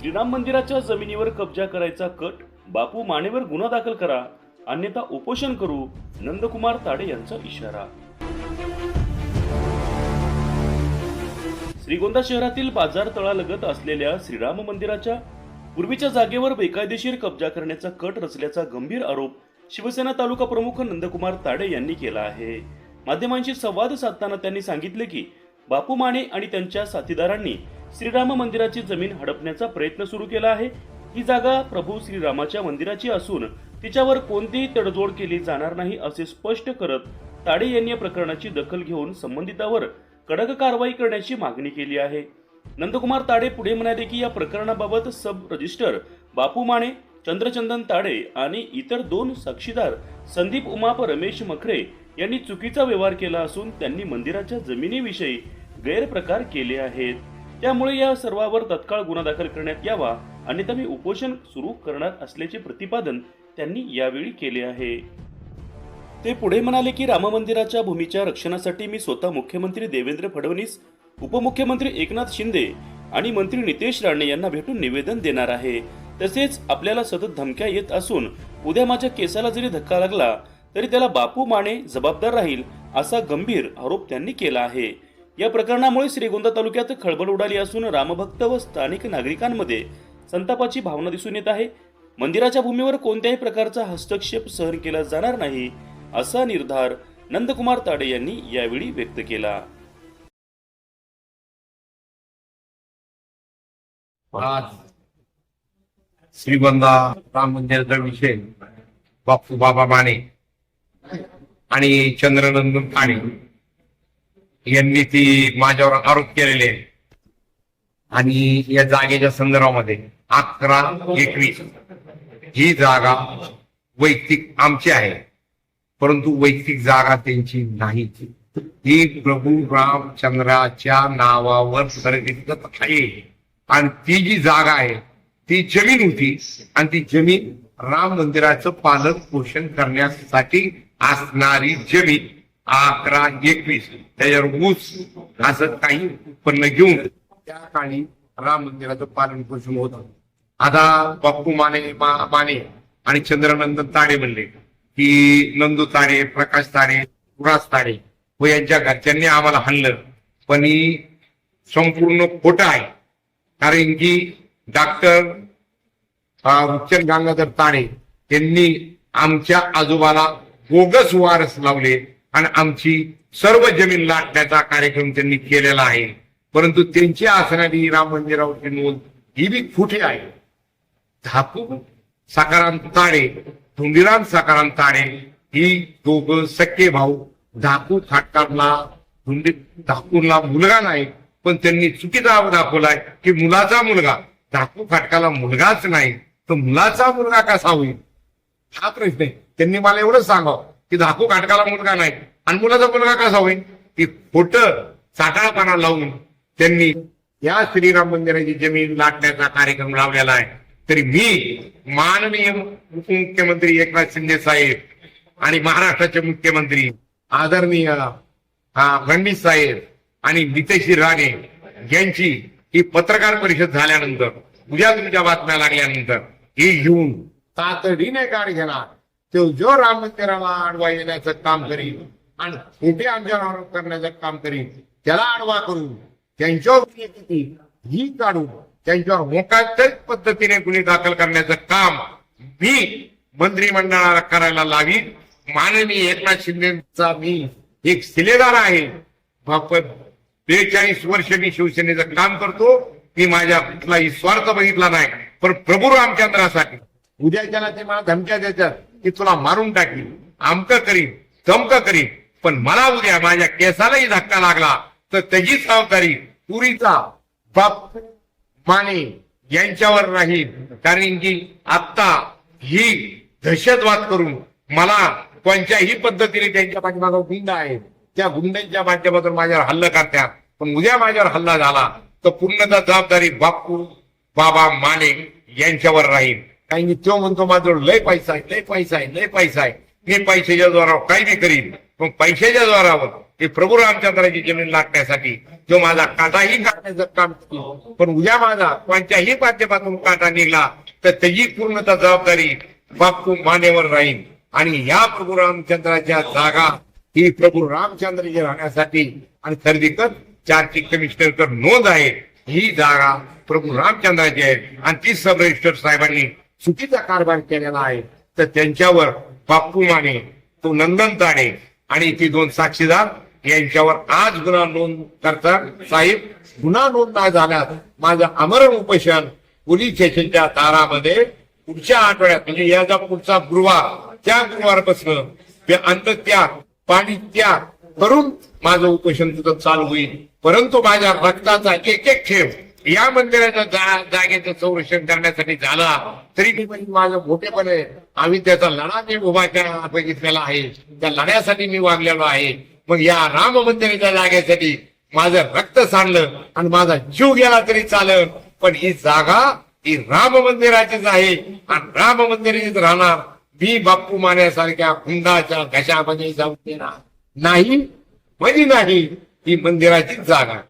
श्रीराम मंदिराच्या जमिनीवर कब्जा करायचा कट बापू मानेवर गुन्हा दाखल करा अन्यथा उपोषण करू नंदकुमार ताडे यांचा इशारा. श्रीगोंदा शहरातील बाजार तळालगत असलेल्या श्रीराम मंदिराच्या पूर्वीच्या जागेवर बेकायदेशीर कब्जा करण्याचा कट रचल्याचा गंभीर आरोप शिवसेना तालुका प्रमुख नंदकुमार ताडे यांनी केला आहे. माध्यमांशी संवाद साधताना त्यांनी सांगितले की बापू माने आणि त्यांच्या साथीदारांनी श्रीराम मंदिराची जमीन हडपण्याचा प्रयत्न सुरू केला आहे. ही जागा प्रभू श्रीरामाच्या मंदिराची असून तिच्यावर कोणतीही तडजोड केली जाणार नाही असे स्पष्ट करत ताडे यांनी या प्रकरणाची दखल घेऊन संबंधितावर कडक कारवाई करण्याची मागणी केली आहे. नंदकुमार ताडे पुढे म्हणाले की या प्रकरणाबाबत सब रजिस्टर बापू माने चंद्रचंदन ताडे आणि इतर दोन साक्षीदार संदीप उमा रमेश मखरे यांनी चुकीचा व्यवहार केला असून त्यांनी मंदिराच्या जमिनीविषयी गैरप्रकार केले आहेत. त्यामुळे या सर्वावर तत्काळ गुन्हा दाखल करण्यात यावा अन्यथा मी उपोषण सुरू करणार असल्याचे प्रतिपादन त्यांनी यावेळी केले आहे. ते पुढे म्हणाले की राम मंदिराच्या भूमीच्या रक्षणासाठी मी स्वतः मुख्यमंत्री देवेंद्र फडणवीस उपमुख्यमंत्री एकनाथ शिंदे आणि मंत्री नितेश राणे यांना भेटून निवेदन देणार आहे. तसेच आपल्याला सतत धमक्या येत असून उद्या माझ्या केसाला जरी धक्का लागला तरी त्याला बापू माने जबाबदार राहील असा गंभीर आरोप त्यांनी केला आहे. या प्रकरणामुळे श्रीगोंदा तालुक्यात खळबळ उडाली असून रामभक्त व स्थानिक नागरिकांमध्ये संतापाची भावना दिसून येत आहे. मंदिराच्या भूमीवर कोणत्याही प्रकारचा हस्तक्षेप सहन केला जाणार नाही असा निर्धार नंदकुमार ताडे यांनी यावेळी व्यक्त केला. श्रीगोंदा राम मंदिराचा विषय बापू बाबा माने आणि चंद्रनंदन काणे यांनी ती माझ्यावर आरोप केलेले आहे. आणि या जागेच्या संदर्भामध्ये अकरा एकवीस ही जागा वैयक्तिक आमची आहे. परंतु वैयक्तिक जागा त्यांची नाही ही प्रभू रामचंद्राच्या नावावर खरेदी आहे. आणि ती जी जागा आहे ती जमीन होती. आणि ती जमीन राम मंदिराचं पालन पोषण करण्यासाठी असणारी जमीन अकरा एकवीस त्याच्यावर ऊस असं काही उत्पन्न घेऊन त्या काळी राम मंदिराचं पालन पोषण होत आता बाप्पू माने मा- माने आणि चंद्रनंदन ताडे म्हणले की नंदू ताडे प्रकाश ताडे सुराज ताडे व यांच्या घरच्यांनी आम्हाला हल्लं पण ही संपूर्ण खोटं आहे. कारण की डॉक्टर रुचन गंगाधर ताणे यांनी आमच्या आजोबाला बोगस वारस लावले. आणि आमची सर्व जमीन लाटण्याचा कार्यक्रम त्यांनी केलेला आहे. परंतु त्यांची आसनादी राम मंदिरावरची नोंद ही बी फुटे आहे. धापू सकाराम ताडे धुंडीराम सकाराम ताडे ही दोघं सख्खे भाऊ धाकू खाटकारला म्हणजे धुंडी धाकूरला मुलगा नाही पण त्यांनी चुकीचा दाखवलाय की मुलाचा मुलगा. धाकू फाटकाला मुलगाच नाही तर मुलाचा मुलगा कसा होईल? हा प्रश्न आहे. त्यांनी मला एवढंच सांगावं. की धाकू काटकाला मुलगा नाही. आणि मुलाचा मुलगा कसा होईल? की खोट साकाळपणा लावून त्यांनी या श्रीराम मंदिराची जमीन लाटण्याचा कार्यक्रम लावलेला आहे. तरी मी माननीय उपमुख्यमंत्री एकनाथ शिंदे साहेब आणि महाराष्ट्राचे मुख्यमंत्री आदरणीय हा, फडणवीस साहेब आणि नितेशी राणे यांची ही पत्रकार परिषद झाल्यानंतर उद्या तुमच्या बातम्या लागल्यानंतर ही घेऊन तातडीने गाड घेणार. तो जो राम मंदिराला आडवा येण्याचं काम करील आणि खोटे आमच्यावर आरोप करण्याचं काम करील त्याला आडवा करून त्यांच्यावर ही काढून त्यांच्यावर मोकाटच पद्धतीने गुन्हे दाखल करण्याचं काम मी मंत्रिमंडळाला करायला लावीन. माननीय एकनाथ शिंदेचा मी एक शिलेदार आहे. बेचाळीस वर्ष मी शिवसेनेचं काम करतो. मी माझ्या कुठलाही स्वार्थ बघितला नाही. पण प्रभू रामचंद्रासाठी उद्याच्याला ते मला धमक्या देतात. की तुला मारून टाकील आमक करीन तमक करीन पण मला उद्या माझ्या केसालाही धक्का लागला तर त्याची जबाबदारी पुरीचा बाप माने यांच्यावर राहील. कारण की आता ही दहशतवाद करून मला कोणत्याही पद्धतीने त्यांच्या पाठीमागे गुंड आहे. त्या गुंडांच्या माध्यमातून माझ्यावर हल्ला करतात. पण उद्या माझ्यावर हल्ला झाला तर पूर्णतः जबाबदारी बापू बाबा माने यांच्यावर राहील. कारण की तो म्हणतो माझं लय पैसा आहे लय पैसा आहे लय पैसा आहे. मी पैशाच्या द्वारा काही नाही करीन. मग पैशाच्या द्वारावर ते प्रभू रामचंद्राची जमीन लागण्यासाठी तो माझा काटाही काढण्याचं काम करतो. पण उद्या माझा कोणत्याही माध्यमातून काटा निघला तर त्याची पूर्णता जबाबदारी बापू मानेवर राहील आणि या प्रभू रामचंद्राच्या जागा ही प्रभू रामचंद्रजी राहण्यासाठी आणि सर्दीकर चारची कमिशनर नोंद आहे. ही जागा प्रभू रामचंद्राची आहे. आणि ती सब रजिस्टर साहेबांनी चुकीचा कारभार केलेला आहे तर त्यांच्यावर बाप्पू माने तो नंदन ताणे आणि ती दोन साक्षीदार यांच्यावर आज गुन्हा नोंद करतात. साहेब गुन्हा नोंद नाही झाल्यास माझं अमरण उपोषण पोलीस स्टेशनच्या दारामध्ये पुढच्या आठवड्यात म्हणजे याचा पुढचा गुरुवार त्या गुरुवारपासून ते अंतत्याग पाणी त्याग करून माझं उपोषण तिथं चालू होईल. परंतु माझ्या रक्ताचा एक एक खेळ या मंदिराच्या जा- जागेचं संरक्षण करण्यासाठी झाला. तरी मी माझं मोठेपण आहे आम्ही त्याचा लढा मी उभा बघितलेला आहे. त्या लढ्यासाठी मी वागलेलो आहे. मग या राम मंदिराच्या जागेसाठी माझं रक्त सांडलं आणि माझा जीव गेला तरी चालल. पण ही जागा ही राम मंदिराचीच आहे. आणि राम मंदिराचीच राहणार मी बाप्पू मान्यासारख्या हुंडाच्या घशामध्ये जाऊ देणार नाही म्हणजे नाही ही मंदिराचीच जागा.